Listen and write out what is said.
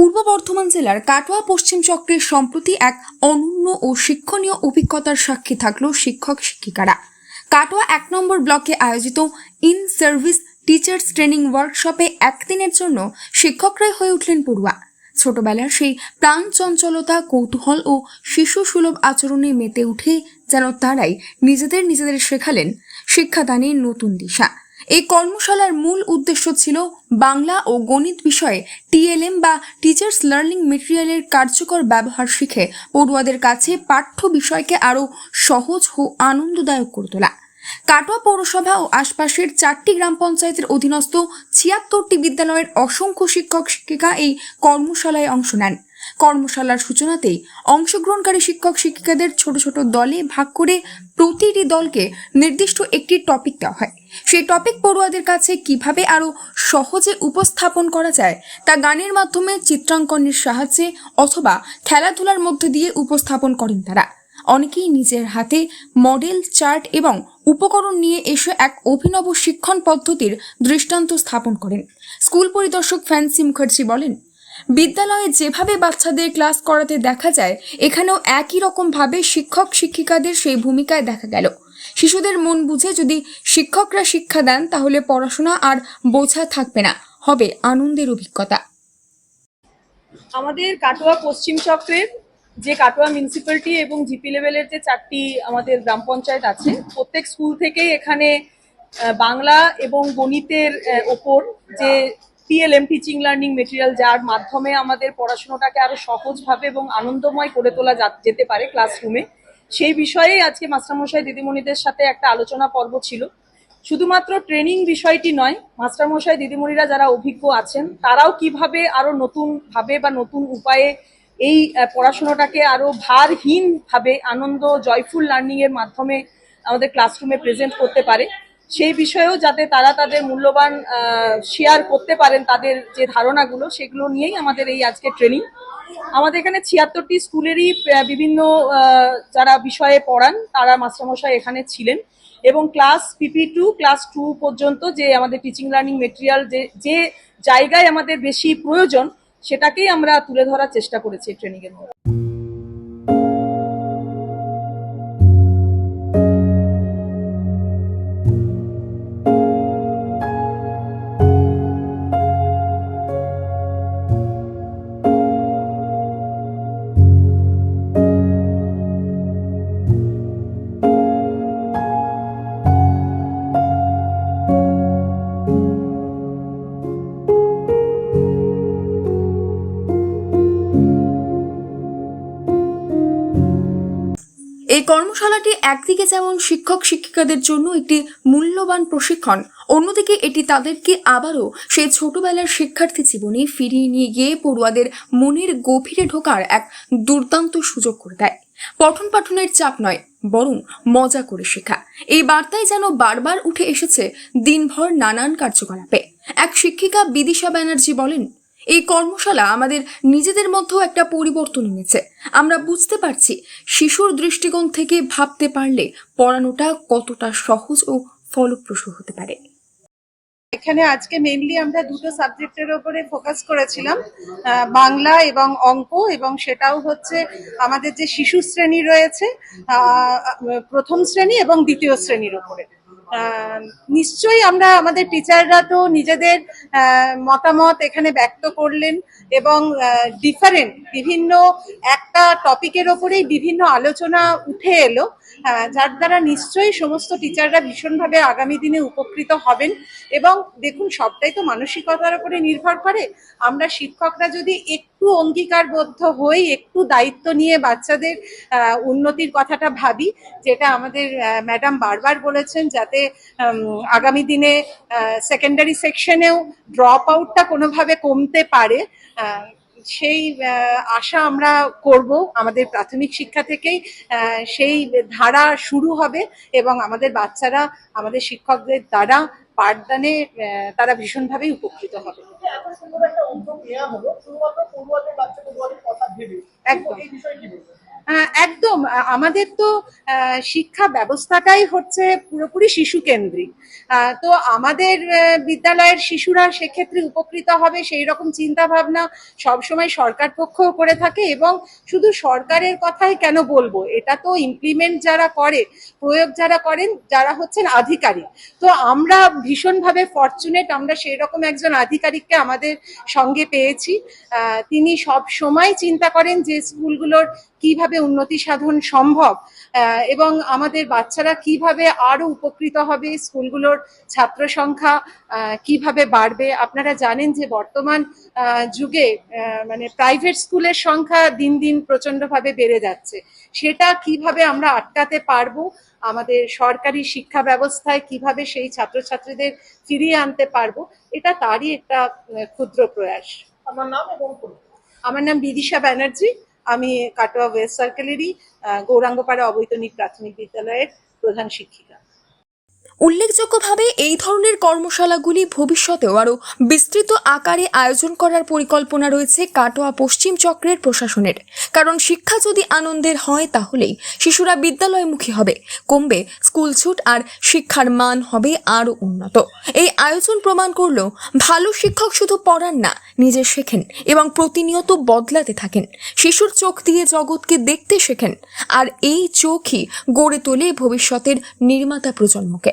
পূর্ব বর্ধমান জেলার কাটোয়া পশ্চিম চক্রের সম্প্রতি এক অনন্য ও শিক্ষণীয় অভিজ্ঞতার সাক্ষী থাকল শিক্ষক শিক্ষিকারা। কাটোয়া এক নম্বর ব্লকে আয়োজিত ইন সার্ভিস টিচার্স ট্রেনিং ওয়ার্কশপে একদিনের জন্য শিক্ষকরাই হয়ে উঠলেন পড়ুয়া। ছোটবেলার সেই প্রাণ চঞ্চলতা, কৌতূহল ও শিশু সুলভ আচরণে মেতে উঠে যেন তারাই নিজেদের নিজেদের শেখালেন শিক্ষাদানের নতুন দিশা। এই কর্মশালার মূল উদ্দেশ্য ছিল বাংলা ও গণিত বিষয়ে টিএলএম বা টিচার্স লার্নিং মেটেরিয়ালের কার্যকর ব্যবহার শিখে পড়ুয়াদের কাছে পাঠ্য বিষয়কে আরও সহজ ও আনন্দদায়ক করে তোলা। কাটোয়া পৌরসভা ও আশপাশের চারটি গ্রাম পঞ্চায়েতের অধীনস্থ ছিয়াত্তরটি বিদ্যালয়ের অসংখ্য শিক্ষক শিক্ষিকা এই কর্মশালায় অংশ নেন। কর্মশালার সূচনাতেই অংশগ্রহণকারী শিক্ষক শিক্ষিকাদের ছোট ছোট দলে ভাগ করে প্রতিটি দলকে নির্দিষ্ট একটি টপিক দেওয়া হয়। সেই টপিক পড়ুয়াদের কাছে কীভাবে আরও সহজে উপস্থাপন করা যায় তা গানের মাধ্যমে, চিত্রাঙ্কনের সাহায্যে অথবা খেলাধুলার মধ্য দিয়ে উপস্থাপন করেন তারা। অনেকেই নিজের হাতে মডেল, চার্ট এবং উপকরণ নিয়ে এসে এক অভিনব শিক্ষণ পদ্ধতির দৃষ্টান্ত স্থাপন করেন। স্কুল পরিদর্শক ফ্যান্সি মুখার্জি বলেন বিদ্যালয়ে যেভাবে বাচ্চাদের ক্লাস করাতে দেখা যায়, এখানেও একই রকমভাবে শিক্ষক শিক্ষিকাদের সেই ভূমিকায় দেখা গেল। শিশুদের মন বুঝে যদি শিক্ষকরা শিক্ষা দেন, তাহলে পড়াশোনা আর বোঝা থাকবে না, হবে আনন্দের অভিজ্ঞতা। আমাদের কাটোয়া পশ্চিম চক্রের যে কাটোয়া মিউনিসিপ্যালিটি এবং জিপি লেভেলের যে চারটি আমাদের গ্রাম পঞ্চায়েত আছে, প্রত্যেক স্কুল থেকেই এখানে বাংলা এবং গণিতের ওপর যে টিএলএম টিচিং লার্নিং মেটেরিয়াল যার মাধ্যমে আমাদের পড়াশোনাটাকে আরও সহজভাবে এবং আনন্দময় করে তোলা যেতে পারে ক্লাসরুমে সেই বিষয়েই আজকে মাস্টারমশাই দিদিমণিদের সাথে একটা আলোচনা পর্ব ছিল। শুধুমাত্র ট্রেনিং বিষয়টি নয়, মাস্টারমশাই দিদিমণিরা যারা অভিজ্ঞ আছেন, তারাও কীভাবে আরও নতুন ভাবে বা নতুন উপায়ে এই পড়াশোনাটাকে আরও ভারহীন ভাবে আনন্দ জয়ফুল লার্নিং এর মাধ্যমে আমাদের ক্লাসরুমে প্রেজেন্ট করতে পারে। সেই বিষয়েও যাতে তারা তাদের মূল্যবান শেয়ার করতে পারেন তাদের যে ধারণাগুলো, সেগুলো নিয়েই আমাদের এই আজকে ট্রেনিং আমাদের এখানে ছিয়াত্তরটি স্কুলেরই বিভিন্ন যারা বিষয়ে পড়ান, তারা মাস্টারমশাই এখানে ছিলেন। এবং class PP to class two পর্যন্ত যে আমাদের টিচিং লার্নিং মেটেরিয়াল যে যে জায়গায় আমাদের বেশি প্রয়োজন, সেটাকেই আমরা তুলে ধরার চেষ্টা করেছি ট্রেনিং এর মধ্যে। এই কর্মশালাটি একদিকে যেমন শিক্ষক শিক্ষিকাদের জন্য একটি মূল্যবান প্রশিক্ষণ, অন্যদিকে এটি তাদেরকে আবারও সেই ছোটবেলার শিক্ষার্থী জীবনে ফিরিয়ে নিয়ে গিয়ে পড়ুয়াদের মনের গভীরে ঢোকার এক দুর্দান্ত সুযোগ করে দেয়। পঠন পাঠনের চাপ নয়, বরং মজা করে শেখা। এই বার্তায় যেন বারবার উঠে এসেছে দিনভর নানান কার্যকলাপে। এক শিক্ষিকা বিদিশা ব্যানার্জি বলেন এই কর্মশালা আমাদের নিজেদের মধ্যেও একটা পরিবর্তন এনেছে। আমরা বুঝতে পারছি শিশুর দৃষ্টিকোণ থেকে ভাবতে পারলে পড়ানোটা কতটা সহজ ও ফলপ্রসূ হতে পারে। এখানে আজকে মেনলি আমরা দুটো সাবজেক্টের ওপরে ফোকাস করেছিলাম বাংলা এবং অঙ্ক এবং সেটাও হচ্ছে আমাদের যে শিশু শ্রেণি রয়েছে প্রথম শ্রেণি এবং দ্বিতীয় শ্রেণির আহ, নিশ্চয়ই আমরা আমাদের টিচাররা তো নিজেদের মতামত এখানে ব্যক্ত করলেন এবং ডিফারেন্ট বিভিন্ন একটা টপিকের ওপরেই বিভিন্ন আলোচনা উঠে এলো যার দ্বারা নিশ্চয়ই সমস্ত টিচাররা ভীষণভাবে আগামী দিনে উপকৃত হবেন এবং দেখুন সবটাই তো মানসিকতার উপরে নির্ভর করে। আমরা শিক্ষকরা যদি একটু অঙ্গীকারবদ্ধ হই, একটু দায়িত্ব নিয়ে বাচ্চাদের উন্নতির কথাটা ভাবি, যেটা আমাদের ম্যাডাম বারবার বলেছেন যাতে আগামী দিনে সেকেন্ডারি সেকশনেও ড্রপ আউটটা কোনোভাবে কমতে পারে। সেই আশা আমরা করব আমাদের প্রাথমিক শিক্ষা থেকেই সেই ধারা শুরু হবে এবং আমাদের বাচ্চারা, আমাদের শিক্ষকদের দ্বারা পাঠদানে তারা ভীষণভাবেই উপকৃত হবে। এত সুন্দর একটা উদ্যোগ নেওয়া হলো শুধুমাত্র পড়ুয়াদের বাচ্চা পড়ুয়াদের কথা ভেবে একদম। এই বিষয়ে কি বলবেন একদম আমাদের তো শিক্ষা ব্যবস্থাটাই হচ্ছে পুরোপুরি শিশু কেন্দ্রিক তো আমাদের বিদ্যালয়ের শিশুরা সেক্ষেত্রে উপকৃত হবে সেই রকম চিন্তা ভাবনা সবসময় সরকার পক্ষও করে থাকে এবং শুধু সরকারের কথাই কেন বলব? এটা তো ইমপ্লিমেন্ট যারা করে, প্রয়োগ যারা করেন, যারা হচ্ছেন আধিকারিক। তো আমরা ভীষণভাবে ফরচুনেট আমরা সেই রকম একজন আধিকারিককে আমাদের সঙ্গে পেয়েছি। তিনি সব সময় চিন্তা করেন যে স্কুলগুলোর কীভাবে উন্নতি সাধন সম্ভব? এবং আমাদের বাচ্চারা কীভাবে আরও উপকৃত হবে? স্কুলগুলোর ছাত্র সংখ্যা কীভাবে বাড়বে? আপনারা জানেন যে বর্তমান যুগে মানে প্রাইভেট স্কুলের সংখ্যা দিন দিন প্রচন্ডভাবে বেড়ে যাচ্ছে। সেটা কীভাবে আমরা আটকাতে পারব? আমাদের সরকারি শিক্ষা ব্যবস্থায় কীভাবে সেই ছাত্রছাত্রীদের ফিরিয়ে আনতে পারব? এটা তারই একটা ক্ষুদ্র প্রয়াস। আমার নাম এবং আমার নাম বিদিশা ব্যানার্জি। আমি কাটোয়া ওয়েস্ট সার্কেলেরই গৌরাঙ্গপাড়া অবৈতনিক প্রাথমিক বিদ্যালয়ের প্রধান শিক্ষিকা। উল্লেখযোগ্যভাবে এই ধরনের কর্মশালাগুলি ভবিষ্যতেও আরও বিস্তৃত আকারে আয়োজন করার পরিকল্পনা রয়েছে কাটোয়া পশ্চিম চক্রের প্রশাসনের। কারণ শিক্ষা যদি আনন্দের হয় তাহলেই শিশুরা বিদ্যালয়মুখী হবে, কমবে স্কুল ছুট আর শিক্ষার মান হবে আরও উন্নত। এই আয়োজন প্রমাণ করল ভালো শিক্ষক শুধু পড়ান না, নিজে শেখেন এবং প্রতিনিয়ত বদলাতে থাকেন। শিশুর চোখ দিয়ে জগৎকে দেখতে শেখেন, আর এই চোখই গড়ে তোলে ভবিষ্যতের নির্মাতা প্রজন্মকে।